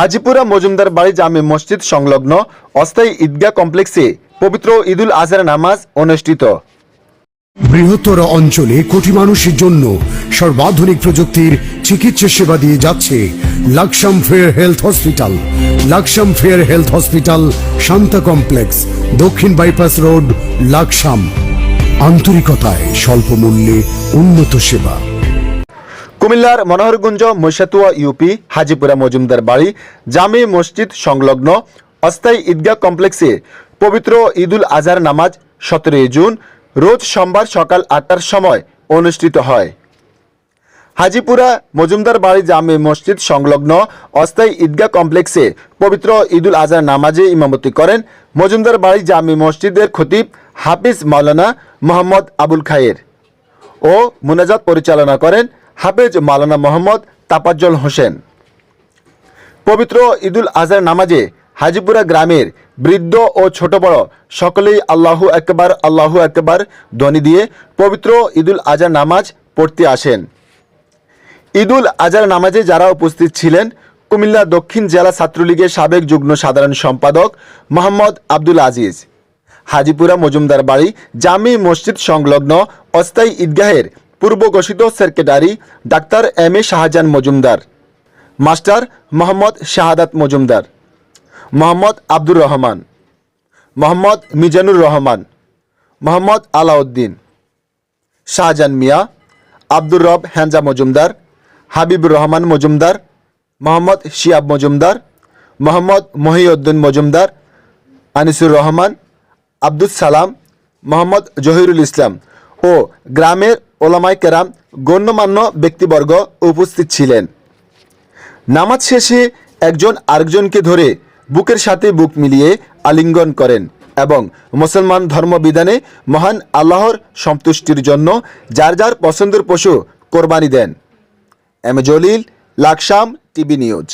হাজিপুরা মজুমদার বাড়ি জামে মসজিদ সংলগ্ন অস্থায়ী ঈদগাহ কমপ্লেক্সে পবিত্র ঈদুল আজহার নামাজ অনুষ্ঠিত। বৃহত্তর অঞ্চলে কোটি মানুষের জন্য সর্বাধুনিক প্রযুক্তির চিকিৎসা সেবা দিয়ে যাচ্ছে Laksam fair health hospital. Laksam fair health hospital Shanta complex, দক্ষিণ বাইপাস রোড, লাকসাম। আন্তরিকতায় স্বল্প মূল্যে উন্নত সেবা। কুমিল্লার মনোহরগুঞ্জ মৈশাতুয়া ইউপি, হাজিপুরা, মজুমদার বাড়ি, জামে মসজিদ সংলগ্ন অস্থায়ী ঈদগাহ কমপ্লেক্সে পবিত্র ঈদুল আজহার নামাজ সতেরোই জুন, রোজ সোমবার সকাল আটটার সময় অনুষ্ঠিত হয়। হাজিপুরা, মজুমদার বাড়ি, জামে মসজিদ সংলগ্ন অস্থায়ী ঈদগাহ কমপ্লেক্সে পবিত্র ঈদুল আজহার নামাজে ইমামতি করেন মজুমদার বাড়ি, জামে মসজিদের খতিব হাফিজ মাওলানা মোহাম্মদ আবুল খায়ের ও মুনাজাত পরিচালনা করেন হাফেজ মালানা মোহাম্মদ তাপাজ্জল হোসেন। পবিত্র ঈদুল আজহার নামাজে হাজিপুরা গ্রামের বৃদ্ধ ও ছোট বড় সকলেই আল্লাহু একবার আল্লাহু একবার ধ্বনি দিয়ে পবিত্র ঈদুল আজহার নামাজ পড়তে আসেন। ঈদুল আজহার নামাজে যারা উপস্থিত ছিলেন, কুমিল্লা দক্ষিণ জেলা ছাত্রলীগের সাবেক যুগ্ম সাধারণ সম্পাদক মোহাম্মদ আব্দুল আজিজ, হাজিপুরা মজুমদার বাড়ি জামি মসজিদ সংলগ্ন অস্থায়ী ঈদগাহের পূর্ব ঘোষিত secretary doctor M A Shahjahan Majumdar, master Mohammad Shahadat Majumdar, Mohammad Abdur Rahman, Mohammad Mizanur Rahman, Mohammad Alauddin, Shahjahan Mia, Abdur Rab হ্যাঞ্জা Majumdar, Habibur Rahman Majumdar, Mohammad Shiyab Majumdar, Mohammad Mohiuddin Majumdar, Anisur Rahman Abdul Salam, Mohammad Zahirul ইসলাম ও গ্রামের ওলামাই কেরাম গণ্যমান্য ব্যক্তিবর্গ উপস্থিত ছিলেন। নামাজ শেষে একজন আরেকজনকে ধরে বুকের সাথে বুক মিলিয়ে আলিঙ্গন করেন এবং মুসলমান ধর্মবিধানে মহান আল্লাহর সন্তুষ্টির জন্য যার যার পছন্দের পশু কোরবানি দেন। M Jalil, Laksam TV news.